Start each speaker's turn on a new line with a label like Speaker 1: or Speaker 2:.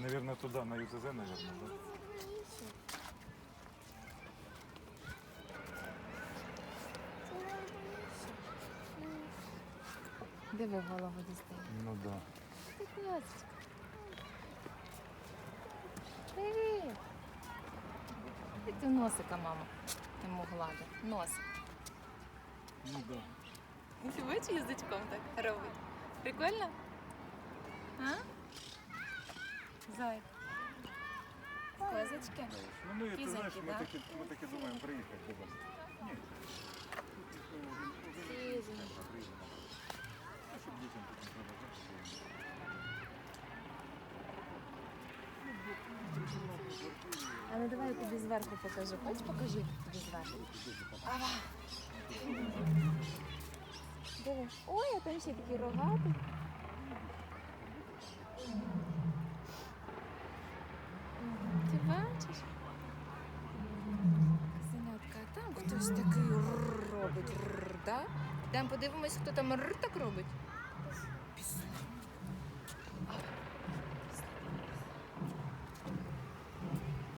Speaker 1: наверное, туда, на ЮЗЗ, наверное, да?
Speaker 2: Диви голову дістає.
Speaker 1: Ну да.
Speaker 2: Ти. Привіт. І ти носика, мама. Йому гладить. Носик.
Speaker 1: Ну да.
Speaker 2: Ти бачиш язичком так робить? Прикольно? А? Зай. Козочки.
Speaker 1: Ну ми, ти знаєш, ми таки, ми таки думаємо приїхати до вас. Ні.
Speaker 2: Кізоньки.
Speaker 1: Приїдемо. Ну, щоб дітям тут не треба жити.
Speaker 2: А ну давай я тобі зверху покажу. Хоч покажи тобі зверху. Ава. Диви. Ой, а там ще такий рогатий. бачиш? Казенятка, там хтось такий робить. да? Там подивимось, хто там так робить. Пісок.